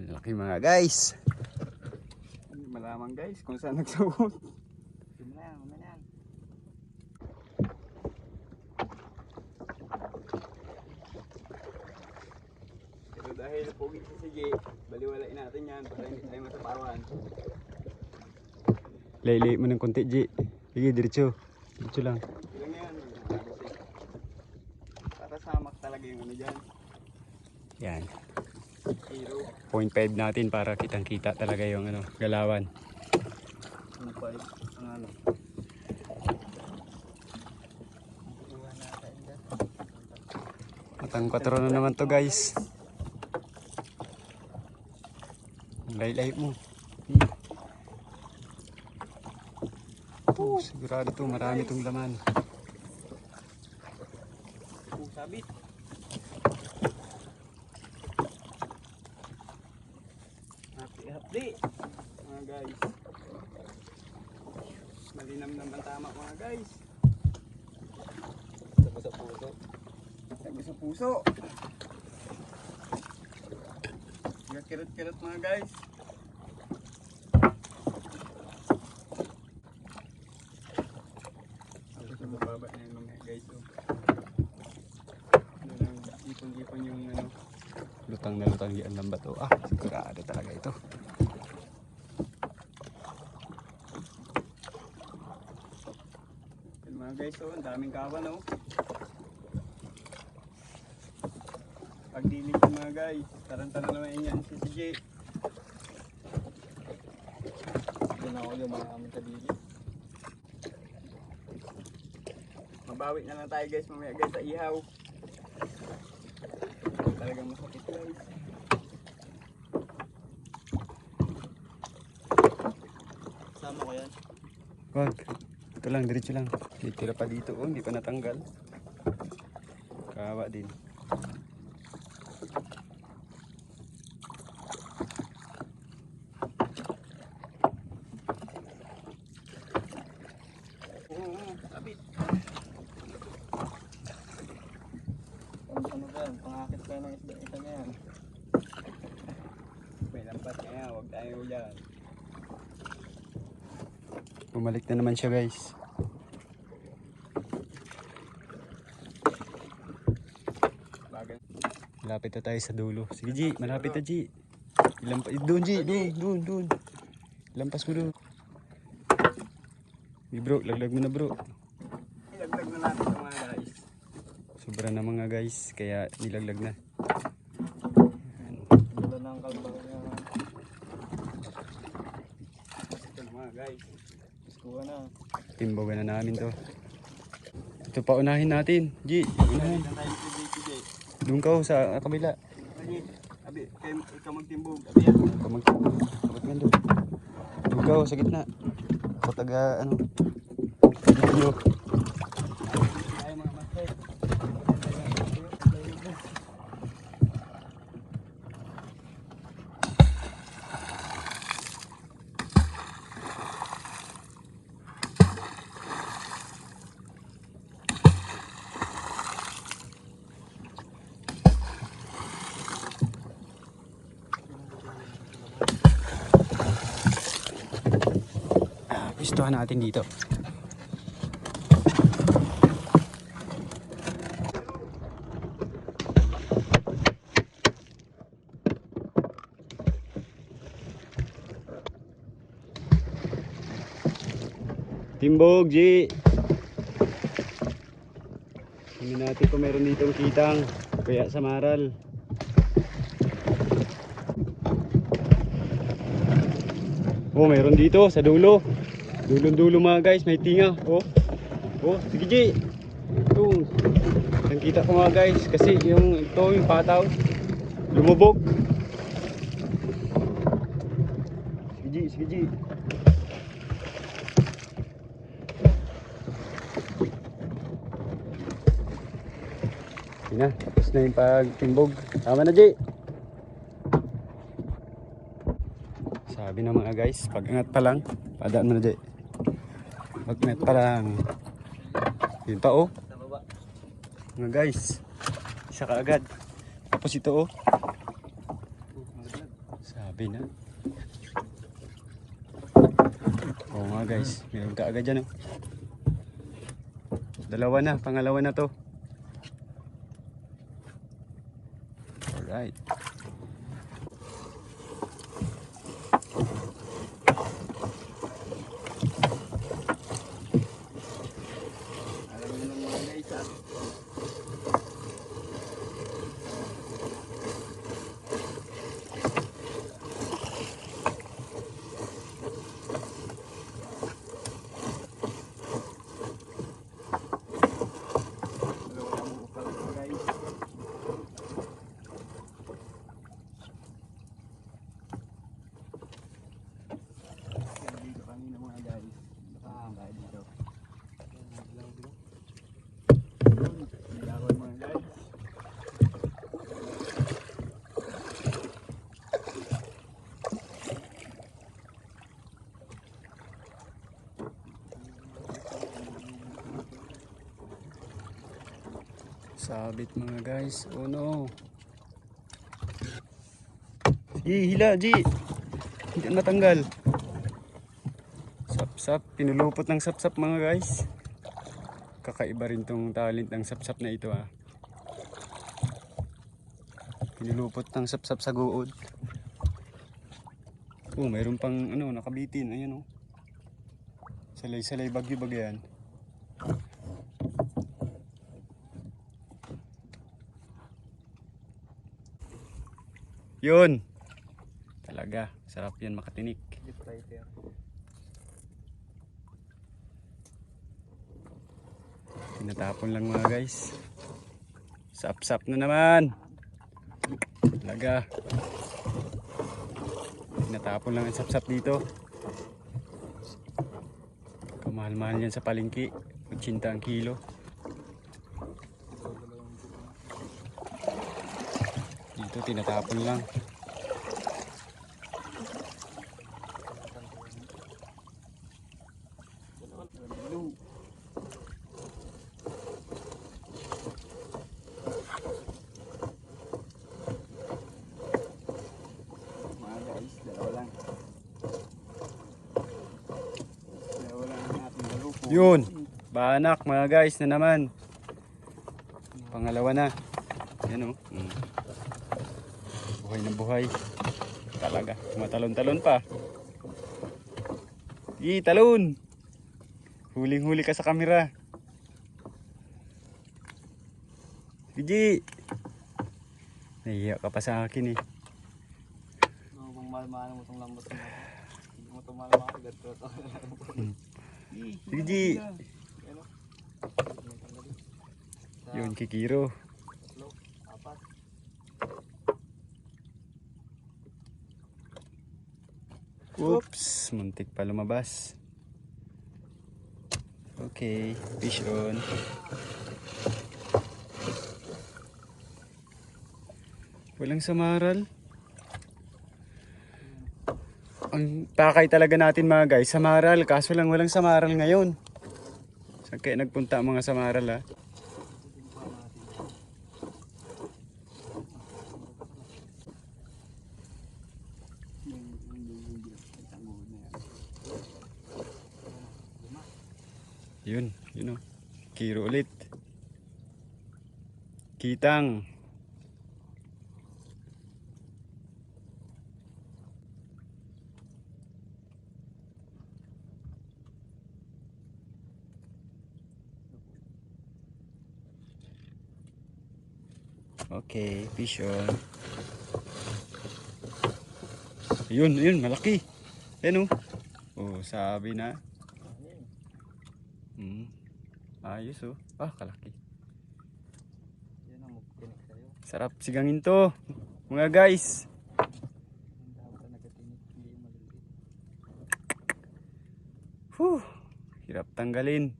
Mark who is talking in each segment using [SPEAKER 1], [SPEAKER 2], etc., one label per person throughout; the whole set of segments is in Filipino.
[SPEAKER 1] Ang laki mga guys.
[SPEAKER 2] Malaman guys kung saan nagsuot. Pero dahil pogi si CJ, baliwalain natin yan para hindi tayo matapawan.
[SPEAKER 1] Laylay mo ng konti, G. Sige, diretso. Diretso lang.
[SPEAKER 2] Ilang yan. Para samak talaga yung ano dyan.
[SPEAKER 1] Yan.
[SPEAKER 2] Hero.
[SPEAKER 1] 0.5 natin para kitang kita talaga yung ano, galawan.
[SPEAKER 3] Yung five, ang ano.
[SPEAKER 1] Matang 4 na naman to guys. Laylay mo. Oh, sigurado to, marami tong laman.
[SPEAKER 2] Sabit. Happy, happy. Mga guys. Malinam naman tama mga guys.
[SPEAKER 3] Sabi sa puso.
[SPEAKER 2] Sabi sa puso. Kirot-kirot mga guys. Tapos sa bababa na yung mga guys. Oh. Doon ang ipon-ipon yung ano.
[SPEAKER 1] Lutang na lutang yan ng bato. Ah, sigurado talaga ito.
[SPEAKER 2] Yung mga guys oh, ang daming kawan oh. Pagdilig yung mga guys. Taranta na naman yan si CJ.
[SPEAKER 3] Doon ako yung mga aming kadili.
[SPEAKER 2] Mabawi na lang tayo guys mamaya guys sa ihaw. Talagang masakit guys.
[SPEAKER 3] Sama ko yan.
[SPEAKER 1] Wag. Ito lang, diretso lang. May tira pa dito. Oh, hindi pa natanggal. Kawa din.
[SPEAKER 2] Oo, oo, sabit.
[SPEAKER 3] Ano, ano ba yan? Pangakit kayo ng isda isa na yan.
[SPEAKER 2] May lampas kaya, huwag tayo dyan.
[SPEAKER 1] Bumalik na naman siya guys. Malapit na tayo sa dulo. Sige G, malapit na G. Ilampas, doon G, doon, doon, doon. Lampas mo doon. Hey bro, laglag mo na bro.
[SPEAKER 2] Ilaglag na natin.
[SPEAKER 1] Sobra na mga guys, kaya nilaglag na.
[SPEAKER 3] Dala ng kalbaro niya.
[SPEAKER 2] Ito na mga guys.
[SPEAKER 3] Iskuha na.
[SPEAKER 1] Timbogan na namin to. Ito pa unahin natin. G, unahin.
[SPEAKER 2] Dito.
[SPEAKER 1] Doon ka oh, sa kabila.
[SPEAKER 2] Abi, ikaw magtimbog. Abi.
[SPEAKER 1] Kamag, kamag nga doon. Doon ka oh, sa gitna. Taga, ano, video.
[SPEAKER 2] Tayo mga master.
[SPEAKER 1] Pistuhan natin dito. Timbog, G. Hindi natin kung meron ditong kitang. Kaya sa maral. Oh, meron dito sa dulo. Dulong-dulo mga guys, may tinga. Oh. Oh, sige G. Ito. Nakita ko mga guys kasi yung ito yung pataw lumubog. Sige G, sige G. Na, tapos na yung pagtimbog. Tama na G. Sabi ng mga guys, pag angat pa lang, padaan mo na Jay. Pag angat pa lang. Yun oh, mga guys. Isa ka agad. Tapos ito oh, Sabi na. Oo nga guys, meron ka agad dyan oh. Dalawa na, pangalawa na to. Alright.
[SPEAKER 2] Alam mo ng mga guys ah. Dalawa lang bukal ito, guys. Yan, dito kanina mga guys. Nakahanga dito. Nilaway mga guys.
[SPEAKER 1] Sabit mga guys. Oh no. Sige, hila, G. Hindi matanggal. Sap-sap. Pinulupot ng sap-sap mga guys. Kakaiba rin tong talent ng sap-sap na ito ah. Pinulupot ng sap-sap sa guod. Oh, mayroon pang ano, nakabitin. Ayan oh. Salay-salay bagyo-bagyo Yun. Talaga, sarap yan makatinik. Tinatapon lang mga guys. Sap-sap na naman. Talaga. Tinatapon lang ang sap-sap dito. Kamahal-mahal yan sa palengke. 80 ang kilo. Dito tinatapon lang.
[SPEAKER 2] Mga guys, dalawa lang. Dalawa lang ang ating galupo.
[SPEAKER 1] Yun. Banak mga guys na naman. Pangalawa na. Yan o. Mm. Buhay na buhay. Talaga. Tumatalon-talon pa. Yi, talon. Huling-huli ka sa kamera. Gigi. Nahiya ka pa sa akin eh.
[SPEAKER 3] No, kung mahal-mahal mo itong lambot mo. Hindi mo ito mahal-mahal. Agad ko ito.
[SPEAKER 1] Gigi. Yun, kikiro.
[SPEAKER 3] Apat.
[SPEAKER 1] Oops, muntik pa lumabas. Okay, fish on. Walang samaral. Ang pakay talaga natin mga guys, samaral. Kaso lang walang samaral ngayon. Saan kaya nagpunta mga samaral ha? Yun, o. Kiro ulit. Kitang. Okay, fish. Yun, yun, malaki. Yan o. Oh, sabi na. Ayos oh. Ah, kalaki.
[SPEAKER 3] Yan ang magtinik sa'yo.
[SPEAKER 1] Sarap sigangin to. Mga guys. Whew. Hirap tanggalin.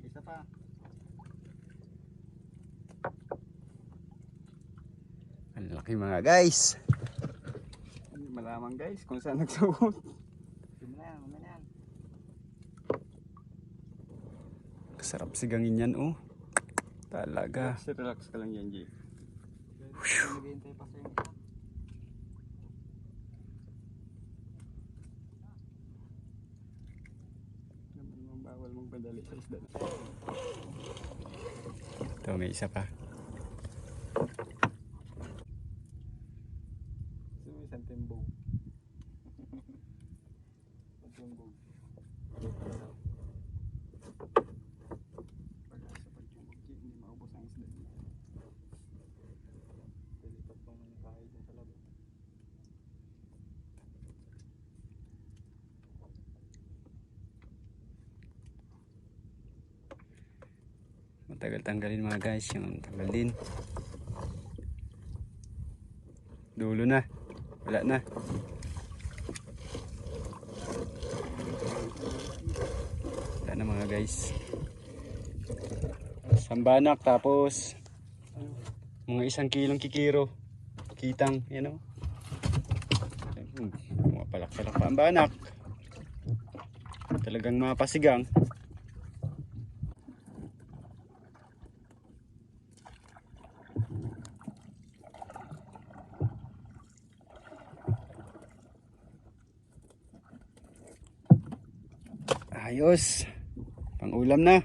[SPEAKER 3] Isa pa.
[SPEAKER 1] Ang laki mga guys.
[SPEAKER 2] Hindi malaman guys kung saan nagsuot.
[SPEAKER 1] Sarap sigangin yan oh. Talaga.
[SPEAKER 2] Relax, relax ka lang yan,
[SPEAKER 3] Jay. bawal
[SPEAKER 2] magpadali sa isda.
[SPEAKER 1] Ito, may isa pa.
[SPEAKER 2] Ito may isang timbog. timbog.
[SPEAKER 1] Matagal tanggalin mga guys, yung tanggal din. Dulo na. Wala na. Wala na mga guys. Sambanak tapos mga isang kilong kikiro. Kitang, yan o. Mga palak-palak pa ang banak. Talagang mapasigang. Ayos. Pang ulam na.